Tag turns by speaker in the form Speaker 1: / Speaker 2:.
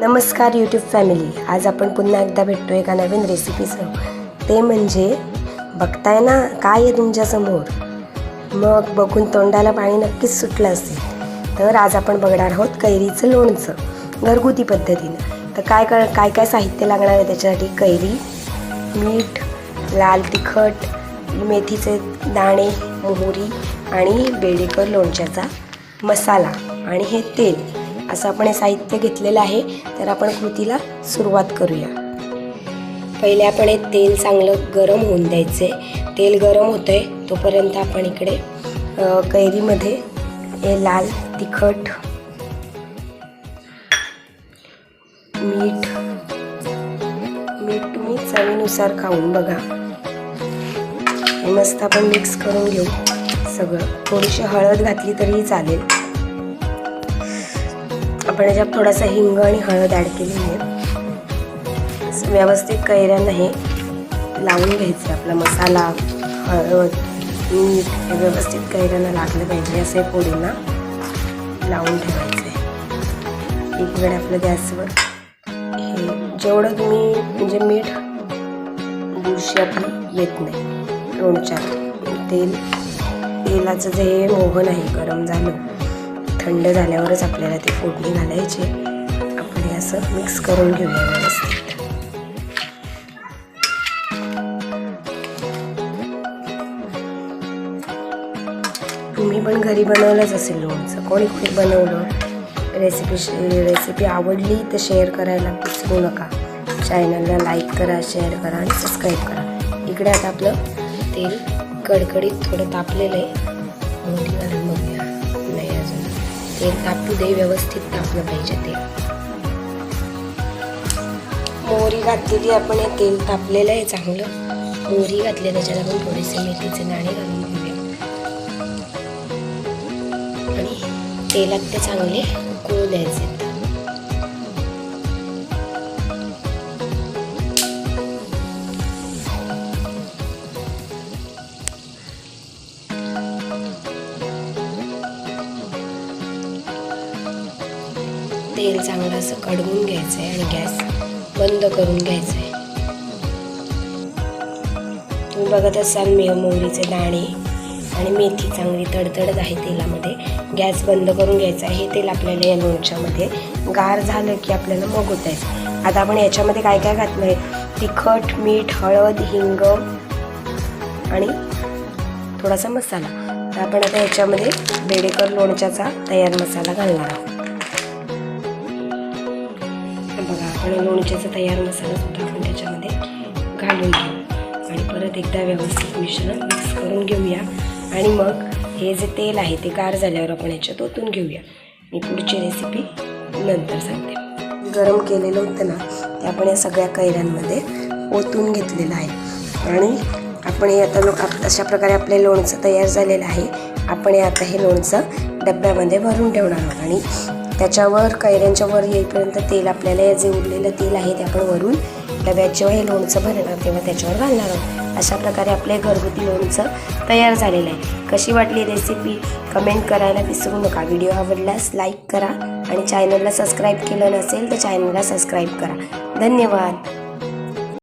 Speaker 1: नमस्कार YouTube family आज आपण पुन्हा एकदा भेटतो एका नवीन रेसिपीसह ते म्हणजे बघताय ना काय आहे तुमच्यासमोर? मग बघून तोंडाला पाणी नक्कीच सुटलं असेल. तर आज आपण बघणार आहोत कैरीचं लोणचं घरगुती पद्धतीनं. तर काय काय काय काय साहित्य लागणार आहे त्याच्यासाठी? कैरी मीठ लाल तिखट मेथीचे दाणे मोहरी आणि बेडेकर लोणच्याचा मसाला आणि हे तेल. असं आपण हे साहित्य घेतलेलं आहे तर आपण कृतीला सुरुवात करूया. पहिले आपण हे तेल चांगलं गरम होऊन द्यायचे. तेल गरम होतं आहे तोपर्यंत आपण इकडे कैरीमध्ये हे लाल तिखट मीठ मीठ तुम्ही चवीनुसार खाऊन बघा. मस्त आपण मिक्स करून घेऊ सगळं. थोडीशी हळद घातली तरीही चालेल. आपण याच्यात थोडासा हिंग आणि हळद ॲड केली आहे. व्यवस्थित कैऱ्यांना हे लावून घ्यायचं आपला मसाला हळद मीठ हे व्यवस्थित कैऱ्यांना लागलं पाहिजे. असं पोळींना लावून ठेवायचं आहे एक वेळ आपलं गॅसवर हे जेवढं तुम्ही म्हणजे मीठ बुरशी आपली येत नाही. लोणच्या तेल तेलाचं जे हे मोहन आहे गरम झालं. थंड झाल्यावरच आपल्याला ते फोडणी घालायचे आपण हे असं मिक्स करून घेऊया व्यवस्थित. तुम्ही पण घरी बनवलंच असेल लोणचं कोणी कोणी बनवलं? रेसिपी रेसिपी आवडली तर शेअर करायला विसरू नका. चॅनलला लाईक करा शेअर करा आणि सबस्क्राईब करा. इकडे आता आपलं तेल कडकडीत थोडं तापलेलं आहे. घालून तेल तापू दे व्यवस्थित तापलं पाहिजे ते. मोहरी घातलेली आपण हे तेल तापलेलं आहे चांगलं. मोहरी घातली त्याच्यात आपण थोडेसे मेथीचे दाणे घालून घेऊया. आणि तेलात ते चांगले उकळू द्यायचे. तेल चांगलं असं कडवून घ्यायचं आहे आणि गॅस बंद करून घ्यायचं आहे तुम्ही बघत असाल मे मोहरीचे दाणे आणि मेथी चांगली तडतडत आहे तेलामध्ये. गॅस बंद करून घ्यायचा आहे हे तेल आपल्याला या लोणच्यामध्ये गार झालं की आपल्याला मग होत आहे आता आपण याच्यामध्ये काय काय घातलं आहे तिखट मीठ हळद हिंग आणि थोडासा मसाला. तर आपण आता याच्यामध्ये बेडेकर लोणच्याचा तयार मसाला घालणार आहोत. बघा आपण लोणच्याचा तयार मसाला सुद्धा आपण त्याच्यामध्ये घालून घेऊ. आणि परत एकदा व्यवस्थित मिश्रण मिक्स करून घेऊया. आणि मग हे जे तेल आहे ते गार झाल्यावर आपण याच्यात ओतून घेऊया. मी पुढची रेसिपी नंतर सांगते. गरम केलेलं होतं ना ते आपण या सगळ्या कैऱ्यांमध्ये ओतून घेतलेलं आहे. आणि आपण हे आता लो अशा प्रकारे आपले लोणचं तयार झालेलं आहे. आपण हे आता हे लोणचं डब्यामध्ये भरून ठेवणार आहोत. आणि त्याच्यावर कैऱ्यांच्या वर येईपर्यंत तेल आपल्याला हे जे उरलेलं तेल आहे ते आपण वरून डब्यात जेव्हा हे लोणचं भरणार तेव्हा त्याच्यावर घालणार आहोत. अशा प्रकारे आपले घरगुती लोणचं तयार झालेलं आहे. कशी वाटली रेसिपी कमेंट करायला विसरू नका. व्हिडिओ आवडल्यास लाईक करा आणि चॅनलला सबस्क्राईब केलं नसेल तर चॅनलला सबस्क्राईब करा. धन्यवाद.